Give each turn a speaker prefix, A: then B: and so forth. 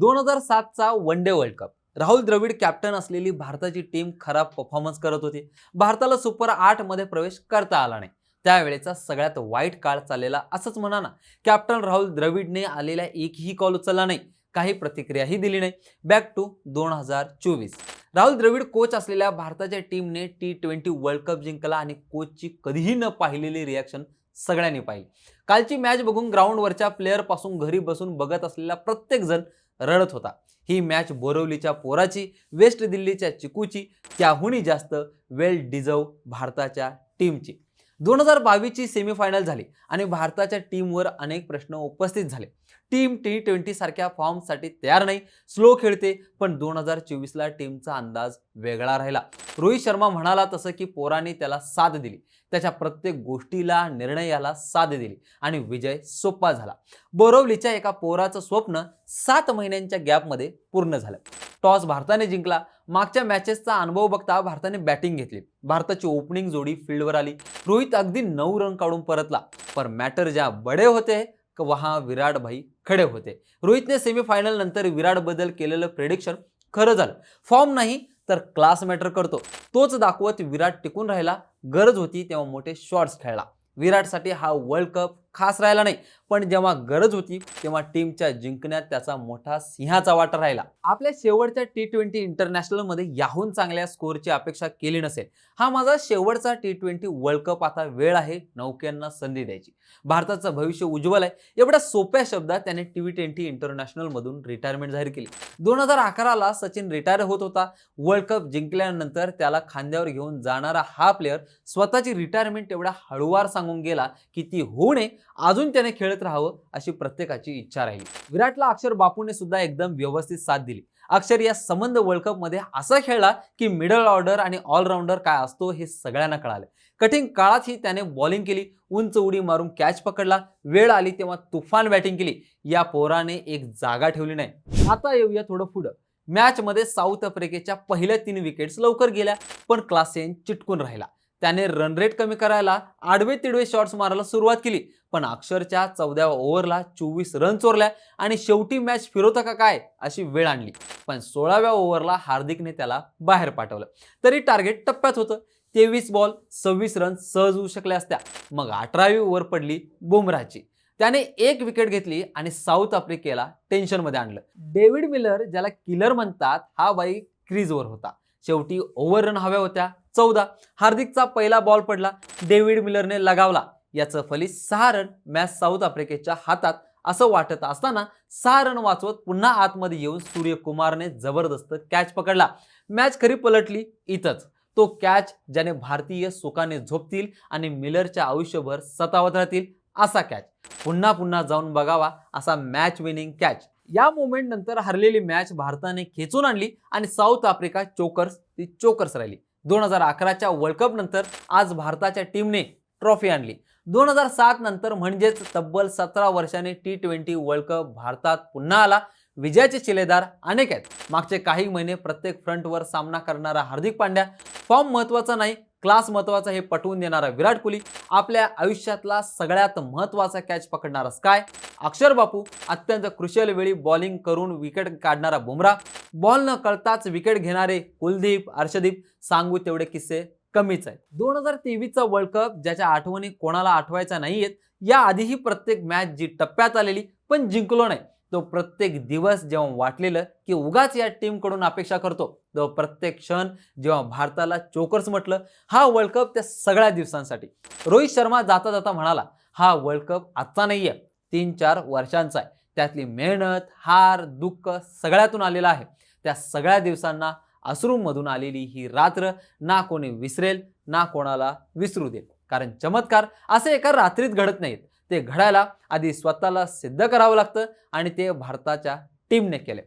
A: दोन हजार सातचा one day world cup. Rahul Dravid captain असलेली भारताची टीम खराब परफॉर्मन्स करत होती. भारताला सुपर आठमध्ये प्रवेश करता आला नाही. त्यावेळेचा सगळ्यात वाईट काळ चाललेला असंच म्हणा ना कॅप्टन राहुल द्रविडने आलेला एकही कॉल उचलला नाही. काही प्रतिक्रियाही दिली नाही. बॅक टू दोन हजार चोवीस. राहुल द्रविड कोच असलेल्या भारताच्या टीमने टी ट्वेंटी वर्ल्ड कप जिंकला आणि कोचची कधीही न पाहिलेली रिॲक्शन सगळ्यांनी पाहिली. कालची मॅच बघून ग्राउंडवरच्या प्लेअरपासून घरी बसून बघत असलेला प्रत्येकजण रडत होता. ही मॅच बोरवलीच्या पोराची वेस्ट दिल्लीच्या चिकूची त्याहूनही जास्त वेल डिझर्व भारताच्या टीमची दोन हजार बावीसची सेमीफायनल झाली आणि भारताच्या टीमवर अनेक प्रश्न उपस्थित झाले. टीम टी ट्वेंटी सारख्या फॉर्मसाठी तयार नाही स्लो खेळते पण दोन हजार चोवीसला टीमचा अंदाज वेगळा राहिला. रोहित शर्मा म्हणाला तसं की पोराने त्याला साथ दिली. त्याच्या प्रत्येक गोष्टीला निर्णयाला साथ दिली आणि विजय सोपा झाला. बोरवलीच्या एका पोराचं स्वप्न सात महिन्यांच्या गॅपमध्ये पूर्ण झालं. टॉस भारताने जिंकला. मागच्या मॅचेसचा अनुभव बघता भारताने बॅटिंग घेतली. भारताची ओपनिंग जोडी फील्डवर आली. रोहित अगदी नऊ रन काढून परतला. पर मॅटर ज्या बडे होते वहा विराट भाई खडे होते. रोहितने सेमीफायनल नंतर विराट बदल केलेलं प्रेडिक्शन खरं झालं. फॉर्म नाही तर क्लास मॅटर करतो. तोच दाखवत विराट टिकून राहिला. गरज होती तेव्हा मोठे शॉट्स खेळला. विराटसाठी हा वर्ल्ड कप खास राहिला नाही. पण जेव्हा गरज होती तेव्हा टीमच्या जिंकण्यात त्याचा मोठा सिंहाचा वाटा राहिला. आपल्या शेवटच्या टी ट्वेंटी इंटरनॅशनलमध्ये याहून चांगल्या स्कोअरची अपेक्षा केली नसेल. हा माझा शेवटचा टी ट्वेंटी वर्ल्ड कप आता वेळ आहे नौक्यांना संधी द्यायची. भारताचं भविष्य उज्ज्वल आहे. एवढ्या सोप्या शब्दात त्याने टी ट्वेंटी इंटरनॅशनलमधून रिटायरमेंट जाहीर केली. दोन हजार अकराला सचिन रिटायर होत होता. वर्ल्ड कप जिंकल्यानंतर त्याला खांद्यावर घेऊन जाणारा हा प्लेअर स्वतःची रिटायरमेंट एवढा हळूवार सांगून गेला की ती होऊ नये. अजून त्याने खेळत राहावं अशी प्रत्येकाची इच्छा राहिली. विराटला अक्षर बापूने सुद्धा एकदम व्यवस्थित साथ दिली. अक्षर या संबंध वर्ल्ड कपमध्ये असा खेळला की मिडल ऑर्डर आणि ऑलराऊंडर काय असतो हे सगळ्यांना कळालं. कठीण काळातही त्याने बॉलिंग केली उंच उडी मारून कॅच पकडला. वेळ आली तेव्हा तुफान बॅटिंग केली. या पोराने एक जागा ठेवली नाही. आता येऊया थोडं पुढं. मॅचमध्ये साऊथ आफ्रिकेच्या पहिल्या तीन विकेट्स लवकर गेल्या पण क्लासेन चिटकून राहिला. त्याने रन रेट कमी करायला आडवे तिडवे शॉट्स मारायला सुरुवात केली. पण अक्षरच्या चौदाव्या ओव्हरला चोवीस रन चोरल्या आणि शेवटी मॅच फिरवतं का काय अशी वेळ आणली. पण सोळाव्या ओव्हरला हार्दिकने त्याला बाहेर पाठवलं. तरी टार्गेट टप्प्यात होतं. तेवीस बॉल सव्वीस रन सहज होऊ शकल्या असत्या. मग अठरावी ओव्हर पडली बुमराची त्याने एक विकेट घेतली आणि साऊथ आफ्रिकेला टेन्शनमध्ये आणलं. डेव्हिड मिलर ज्याला किलर म्हणतात हा बाई क्रीजवर होता. शेवटी ओव्हर रन हव्या होत्या चौदा. हार्दिकचा पहिला बॉल पडला. डेव्हिड मिलरने लगावला. याचं फलित सहा रन मॅच साऊथ आफ्रिकेच्या हातात असं वाटत असताना सहा रन वाचवत पुन्हा आतमध्ये येऊन सूर्यकुमारने जबरदस्त कॅच पकडला. मॅच खरी पलटली इथंच. तो कॅच ज्याने भारतीय सुखाने झोपतील आणि मिलरच्या आयुष्यभर सतावत राहतील असा कॅच पुन्हा पुन्हा जाऊन बघावा असा मॅच विनिंग कॅच या मोमेंट नंतर हरलेली मॅच भारताने खेचून आणली आणि साऊथ आफ्रिका चोकर्स ती चोकर्स राहिली. दोन हजार अकराच्या वर्ल्ड कप नंतर आज भारताच्या टीमने ट्रॉफी आणली. दोन हजार सात नंतर म्हणजेच तब्बल सतरा वर्षाने टी ट्वेंटी वर्ल्ड कप भारतात पुन्हा आला. विजयाचे शिलेदार अनेक आहेत. मागचे काही महिने प्रत्येक फ्रंटवर सामना करणारा हार्दिक पांड्या. फॉर्म महत्त्वाचा नाही क्लास महत्त्वाचा हे पटवून देणारा विराट कोहली. आपल्या आयुष्यातला सगळ्यात महत्त्वाचा कॅच पकडणारा स्काय अक्षर बापू अत्यंत क्रुशियल वेळी बॉलिंग करून विकेट काढणारा बुमरा बॉल न कळताच विकेट घेणारे कुलदीप हर्षदीप सांगू तेवढे किस्से कमीच आहेत. दोन हजार तेवीसचा वर्ल्ड कप ज्याच्या आठवणी कोणाला आठवायचा नाहीयेत याआधीही प्रत्येक मॅच जी टप्प्यात आलेली पण जिंकलो नाही. तो प्रत्येक दिवस जेव्हा वाटलेलं की उगाच या टीमकडून अपेक्षा करतो तो प्रत्येक क्षण जेव्हा भारताला चोकर्स म्हटलं हा वर्ल्ड कप त्या सगळ्या दिवसांसाठी. रोहित शर्मा जाता जाता म्हणाला हा वर्ल्ड कप आजचा आहे तीन चार वर्षांचा आहे. त्यातली मेहनत हार दुःख सगळ्यातून आलेला आहे. त्या सगळ्या दिवसांना अश्रूमधून आलेली ही रात्र ना कोणी विसरेल ना कोणाला विसरू देईल. कारण चमत्कार असे एका रात्रीत घडत नाहीत. ते घडायला आधी स्वतःला सिद्ध करावं लागतं आणि ते भारताच्या टीमने केले.